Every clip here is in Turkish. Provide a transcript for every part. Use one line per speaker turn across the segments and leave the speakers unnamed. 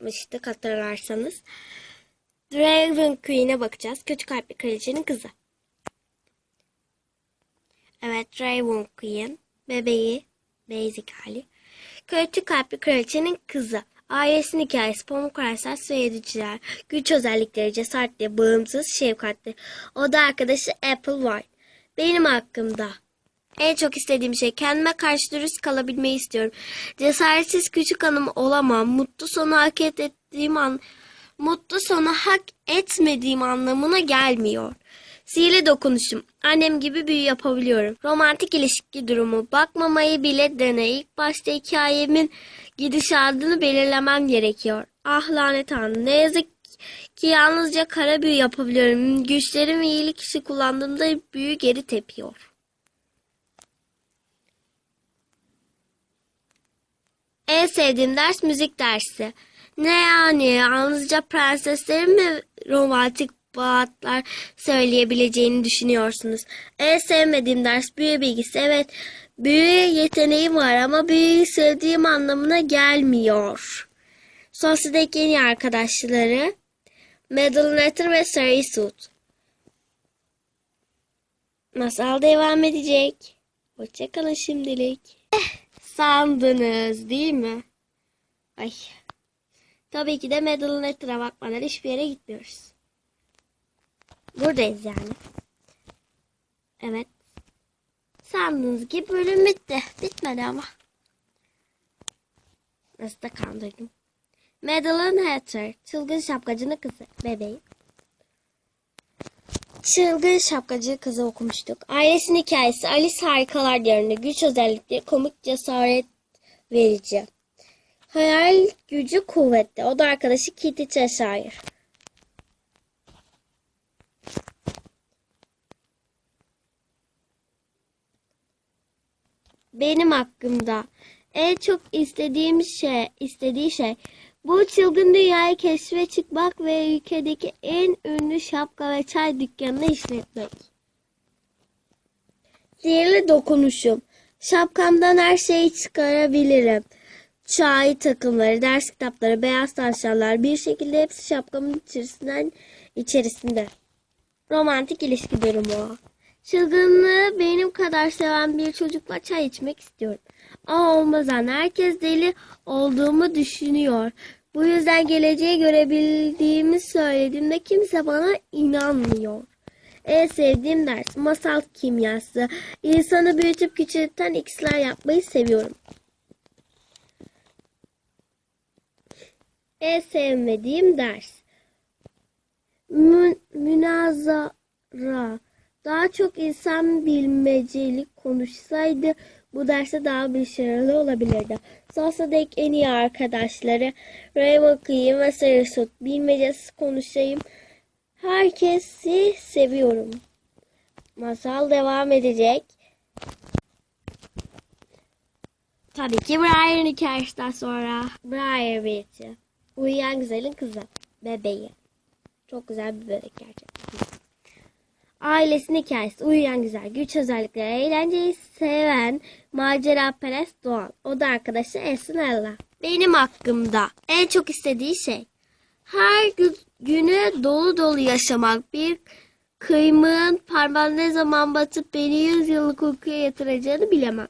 yapmıştık hatırlarsanız. Dragon Queen'e bakacağız. Kötü kalpli kraliçenin kızı. Evet Dragon Queen. Bebeği. Basic hali. Kötü kalpli kraliçenin kızı. Ailesinin hikayesi, pamuk ve yediciler. Güç özellikleri, cesaretli, bağımsız, şefkatli. O da arkadaşı Apple White. Benim hakkımda. En çok istediğim şey kendime karşı dürüst kalabilmeyi istiyorum. Cesaretsiz küçük hanım olamam. Mutlu sonu hak ettiğim an mutlu sonu hak etmediğim anlamına gelmiyor. Sihirli dokunuşum. Annem gibi büyü yapabiliyorum. Romantik ilişki durumu. Bakmamayı bile dene. İlk başta hikayemin gidişatını belirlemem gerekiyor. Ah lanet hanım. Ne yazık ki yalnızca kara büyü yapabiliyorum. Güçlerimi iyilik işi kullandığımda büyü geri tepiyor. En sevdiğim ders müzik dersi. Ne yani yalnızca prenseslerin mi romantik baatlar söyleyebileceğini düşünüyorsunuz? En sevmediğim ders büyü bilgisi. Evet büyü yeteneğim var ama büyüyü sevdiğim anlamına gelmiyor. Sosye'deki en iyi arkadaşları Madeline ve Sarah Sue. Masal devam edecek. Hoşçakalın şimdilik. Sandınız değil mi? Ay. Tabii ki de Madeline Hatter'a bakmadan hiçbir yere gitmiyoruz. Buradayız yani. Evet. Sandığınız gibi bölüm bitti. Bitmedi ama. Nasıl da kandırdım. Madeline Hatter, çılgın şapkacının kızı, bebeği. Çılgın şapkacı kızı okumuştuk. Ailesinin hikayesi Alice harikalar diyarında güç özellikleri komik cesaret verici. Hayal gücü kuvvetli. O da arkadaşı Kitty Cheshire. Benim hakkımda en çok istediğim şey, istediği şey bu çılgın dünyayı keşfe çıkmak ve ülkedeki en ünlü şapka ve çay dükkanını işletmek. Sihirli dokunuşum. Şapkamdan her şeyi çıkarabilirim. Çay takımları, ders kitapları, beyaz tavşanlar bir şekilde hepsi şapkamın içerisinden içerisinde. Romantik ilişki durumu. Çılgınlığı benim kadar seven bir çocukla çay içmek istiyorum. Ama olmaz an herkes deli olduğumu düşünüyor. Bu yüzden geleceği görebildiğimi söylediğimde kimse bana inanmıyor. En sevdiğim ders masal kimyası. İnsanı büyütüp küçülten iksirler yapmayı seviyorum. En sevmediğim ders. Mü münazara. Daha çok insan bilmeceli konuşsaydı bu derste daha başarılı olabilirdi. Sosa'daki en iyi arkadaşları Raymond Queen ve Sarasut. Bilmecesiz konuşayım. Herkesi seviyorum. Masal devam edecek. Tabii ki Briar'ın hikayesinden sonra Briar Beat'i. Uyuyan güzelin kızı. Bebeği. Çok güzel bir bebek gerçekten. Ailesinin hikayesi. Uyuyan güzel. Güç özellikleri. Eğlenceyi seven macera perest Doğan. O da arkadaşı Esinella. Benim hakkımda en çok istediği şey. Her gü- günü dolu dolu yaşamak. Bir kıymığın parmağına ne zaman batıp beni yüz yıllık uykuya yatıracağını bilemem.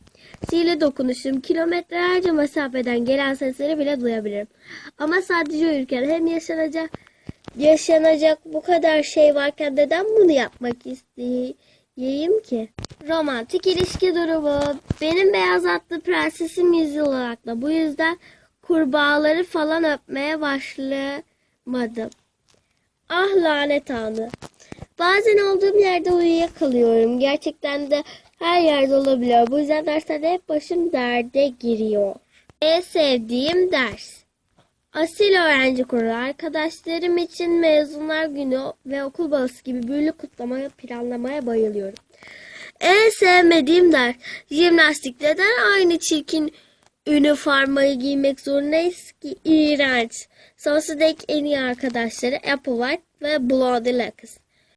Sihirli dokunuşum kilometrelerce mesafeden gelen sesleri bile duyabilirim. Ama sadece uyurken hem yaşanacak yaşanacak bu kadar şey varken neden bunu yapmak isteyeyim ki? Romantik ilişki durumu. Benim beyaz atlı prensesim yüzyıl olarakla. Bu yüzden kurbağaları falan öpmeye başlamadım. Ah lanet anı. Bazen olduğum yerde uyuyakalıyorum. Gerçekten de her yerde olabiliyor. Bu yüzden derslerde hep başım derde giriyor. En sevdiğim ders. Asil öğrenci kurulu arkadaşlarım için mezunlar günü ve okul balası gibi büyülü kutlamaya planlamaya bayılıyorum. En sevmediğim ders jimnastik. Neden aynı çirkin üniformayı giymek zorundayız ki? İğrenç. Sonsuza dek en iyi arkadaşları Apple White ve Blondie Lacus.